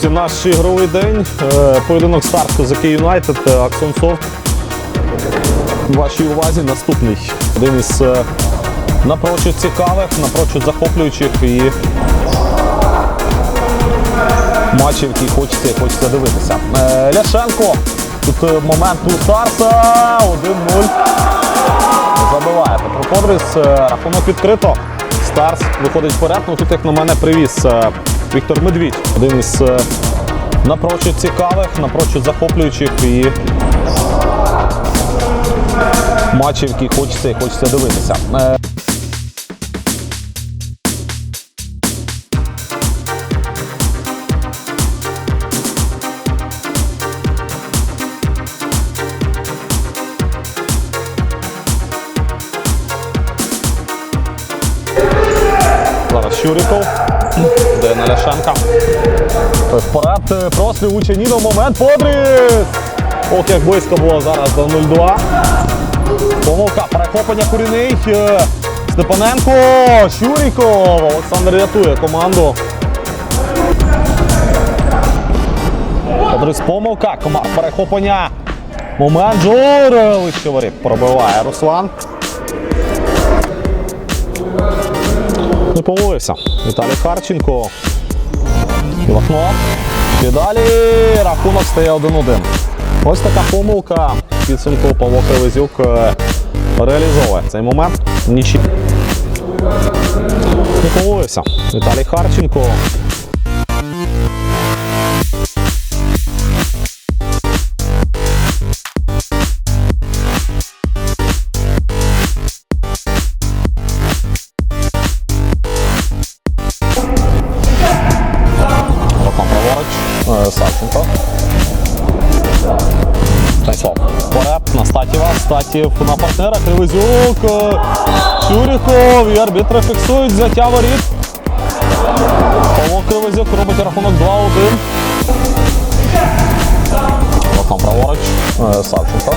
Друзі, наш ігровий день. Е, Поєдинок старт Козаки Юнайтед, е, Аксон Софт. Вашій увазі наступний. Один із е, напрочуд цікавих, напрочуд захоплюючих і матчів, які хочеться хочеться дивитися. Ляшенко. Тут момент у Старса. 1-0. Забиває Петро Кодрис. Рахунок відкрито. Старс виходить вперед. Ну тут, як на мене, привіз Віктор Медвідь. Один із е, напрочуд цікавих, напрочуд захоплюючих і матчів, які хочеться і хочеться дивитися. Е, Зараз Щуріков. Де на Ляшенка. Вперед е, простріл Ученіно. Момент. Подріс! Ох, як близько було зараз до 0-2. Помилка. Перехоплення Куріний. Е, Степаненко. Щуріков. Олександр рятує команду. Подрис помилка. Кома- Перехоплення. Момент. Жур. Вище. Пробиває Руслан. Не помилився. Віталій Харченко. Лохно. І далі рахунок стає 1-1. Ось така помилка. Підсумку Павло Кривизюк е, реалізовує цей момент. Нічі. Не помилився. Віталій Харченко. Статєва. На партнера. Кривизюк. е, І арбітри фіксують взяття воріт. Павло Кривизюк робить рахунок 2-1. Роком праворуч. Е, Савченко. Савченко.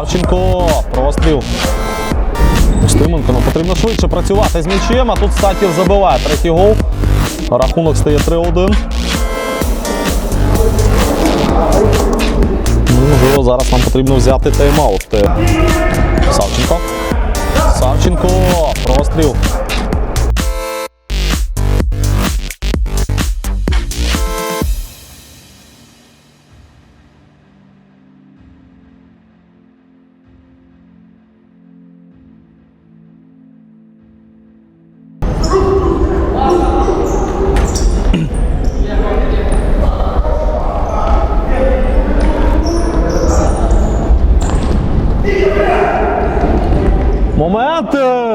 Савченко. Простріл. Устименко, ну потрібно швидше працювати з м'ячем, а тут Статів забиває третій гол. Рахунок стає 3-1. Ну, можливо, зараз нам потрібно взяти тайм-аут. Е, Савченко. Савченко. Простріл.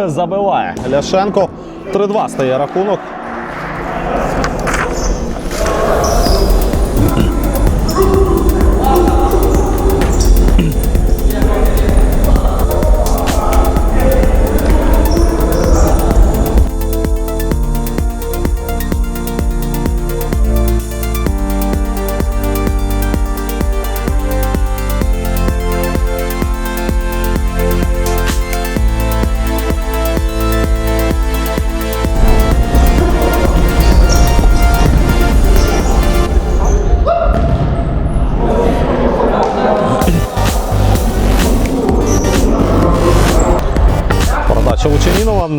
Забиває. Ляшенко. 3-2 стає рахунок.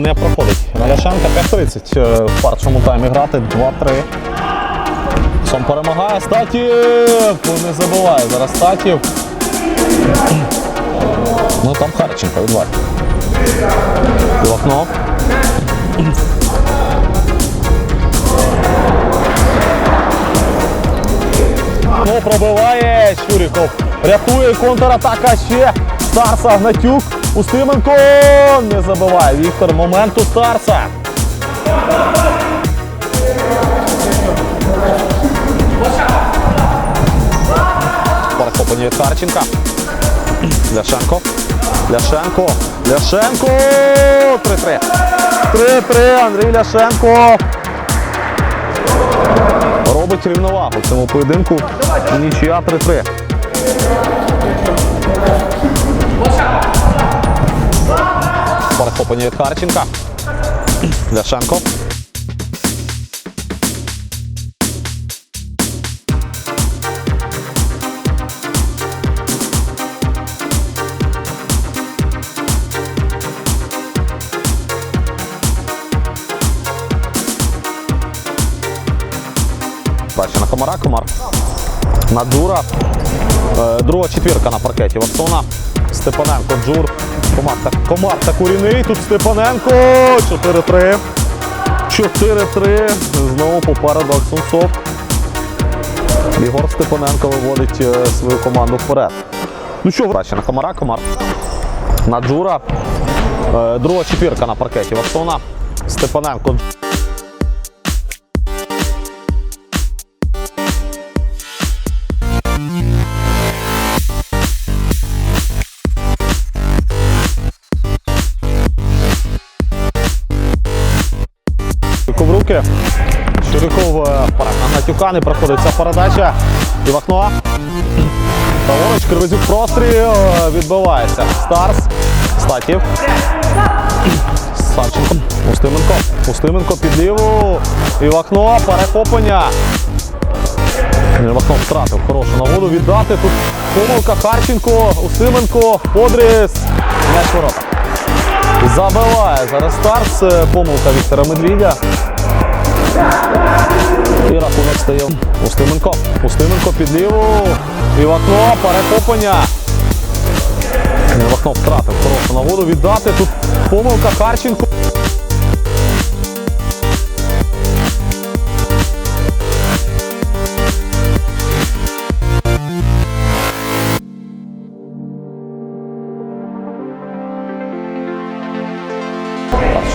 Не проходить. На Ляшенка 5.30 е, в першому таймі грати 2-3. Сом перемагає. Статів! Не забуває зараз Статів. Ну там Харченко відваль. Вікно. Ну, пробиває Щуріков. Рятує контратака ще. Старса Гнатюк. Устименко не забиває. Віктор момент у Старса. Перехоплення від Харченка. Ляшенко. Ляшенко. Ляшенко. 3-3. 3-3. Андрій Ляшенко. Робить рівновагу в цьому поєдинку. Нічия 3-3. Перехоплення від Харченка. Ляшенко. Перший на комара, комар. На Джура. Е, Друга четвірка на паркеті. Ваксона. Степаненко, Джур. Комар, команда Куріний. Тут Степаненко. 4-3. 4-3. Знову попереду Аксунцов. Ігор Степаненко виводить е, свою команду вперед. Ну що, краще на комара, комар. На Джура. Е, Друга четвірка на паркеті. Ваксона. Степаненко. Ковруки. Шириков е, на Гнатюка, не проходить ця передача. І в окно. Праворуч, Кривизюк простріл. е, Відбивається. Старс. Статів. Савченко. Устименко. Устименко під ліву. І в окно. Перехоплення. Він в окно втратив хорошу нагоду віддати. Тут помилка Харченко, Устименко, Подрис. М'яч ворота. Забиває зараз старт. Е, Помилка Віктора Медвідя. І рахунок стає. Устименко. Устименко під ліву. І в окно перехоплення. Він в окно втратив хорошу нагоду віддати. Тут помилка Харченко.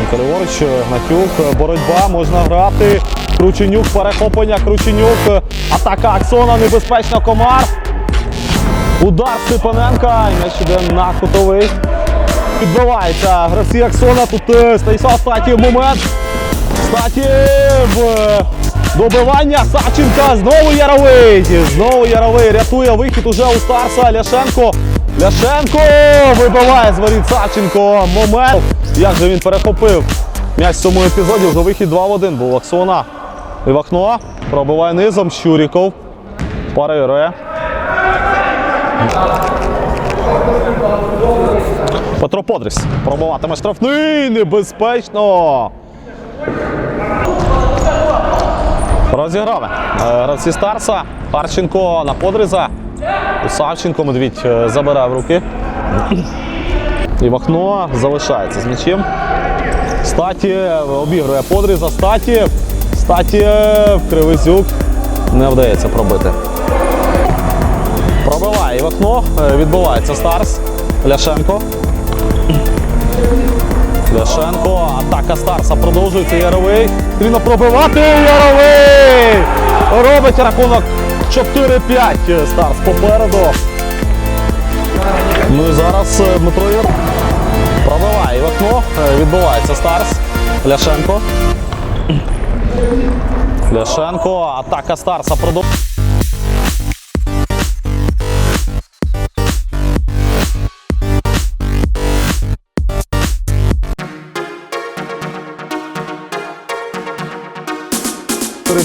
Харченко ліворуч, Гнатюк, боротьба, можна грати. Крученюк, перехоплення, Крученюк, атака Аксона, небезпечно комар. Удар Степаненка, і м'яч іде на кутовий. Відбивається гравці Аксона, тут е, Станіслав Статів, момент. Статів, е, добивання Савченка, знову Яровий. Знову Яровий рятує вихід уже у Старса, Ляшенко. Ляшенко вибиває з воріт Савченко. Момент. Як же він перехопив м'яч в цьому епізоді, вже вихід 2 в 1 був Аксона. І в окно пробиває низом Щуріков. Парирує. Петро Подріс пробуватиме штрафний, небезпечно. Розіграли. Е, Гравці Старса. Харченко на Подріза. Савченко Медвідь е, в руки. І в окно залишається з м'ячем. Статєв обігрує Подріза. Статєв. Статєв. Кривизюк. Не вдається пробити. Пробиває і в окно. Е, Відбувається Старс. Ляшенко. Ляшенко. Атака Старса продовжується. Яровий. Потрібно пробивати. Яровий! Робить рахунок 4-5. Старс попереду. Ну і зараз е, Дмитро Юр пробиває і в окно. Е, Відбувається Старс. Ляшенко. Ляшенко. Атака Старса продовжується.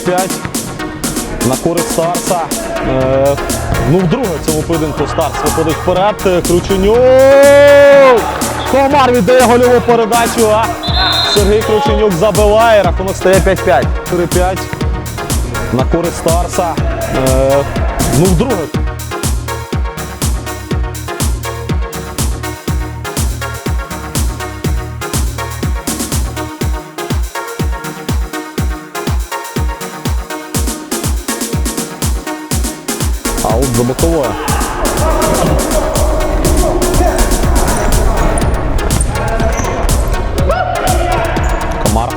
П'ять на користь Старса. Е, ну, вдруге цьому поєдинку Старс виходить вперед. Крученюк! Комар віддає гольову передачу, а Сергій Крученюк забиває. Рахунок стає 5-5. 4-5 на користь Старса. Е, ну, вдруге. За боковою. Комар.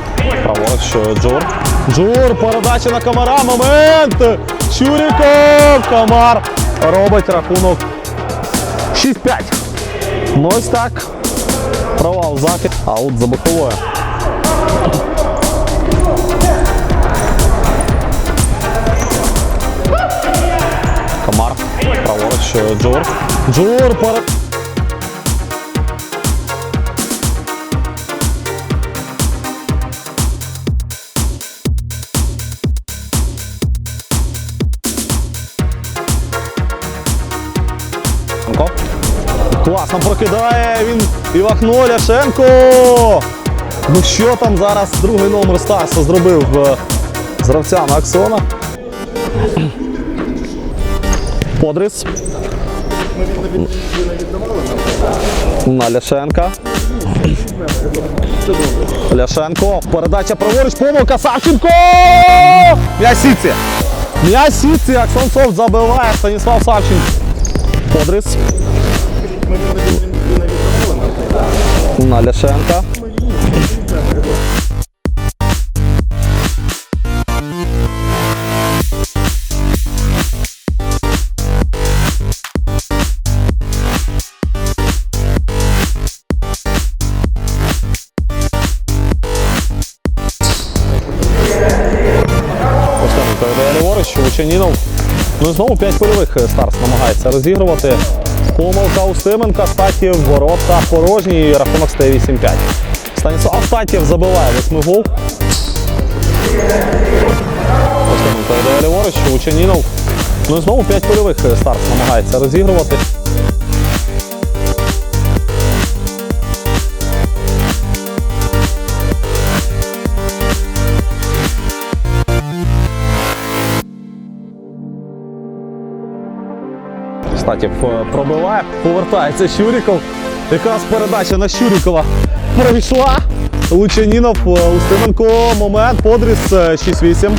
Праворуч Джур. Джур, передача на комара. Момент! Чуріков! Комар робить рахунок 6-5. Ну так. Провал захід. Аут за боковою. Праворуч е, Джур. Джур Класно прокидає він і в окно Ляшенко. Ну що там зараз другий номер Старса зробив е, з гравцями Аксона? Подрис. На Ляшенка. Ляшенко. Передача праворуч. Помилка Савченко! М'ясіці. М'ясіці. Аксон Софт забиває Станіслав Савченко. Подрис. На Ляшенка. Знову 5 польових Старс намагається розігрувати. Помилка Устименка, Статів, ворота порожні рахунок стає 8-5. Станіслав Статів забиває восьмигол. Устименко йде ліворуч, Учанінов. Ну і знову 5 польових Старс намагається розігрувати. Статів е, пробиває, повертається Щуріков. Якраз передача на Щурікова пройшла. Лучанінов, е, Устименко, момент, Подріс е, 6-8.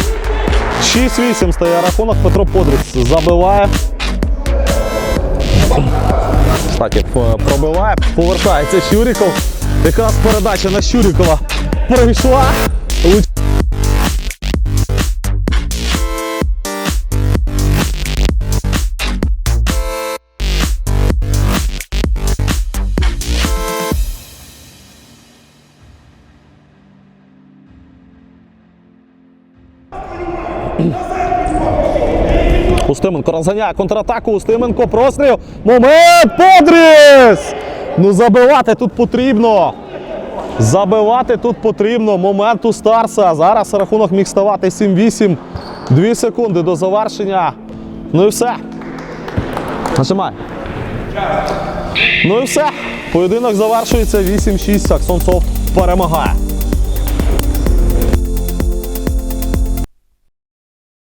6-8 стає рахунок, Петро Подріс забиває. Статів е, пробиває, повертається Щуріков. Якраз передача на Щурікова пройшла. Устименко розганяє контратаку. Устименко простріл. Момент! Подріс! Ну забивати тут потрібно. Забивати тут потрібно. Момент у Старса. Зараз рахунок міг ставати 7-8. Дві секунди до завершення. Ну і все. Нажимай. Ну і все. Поєдинок завершується 8-6. Аксон Софт перемагає.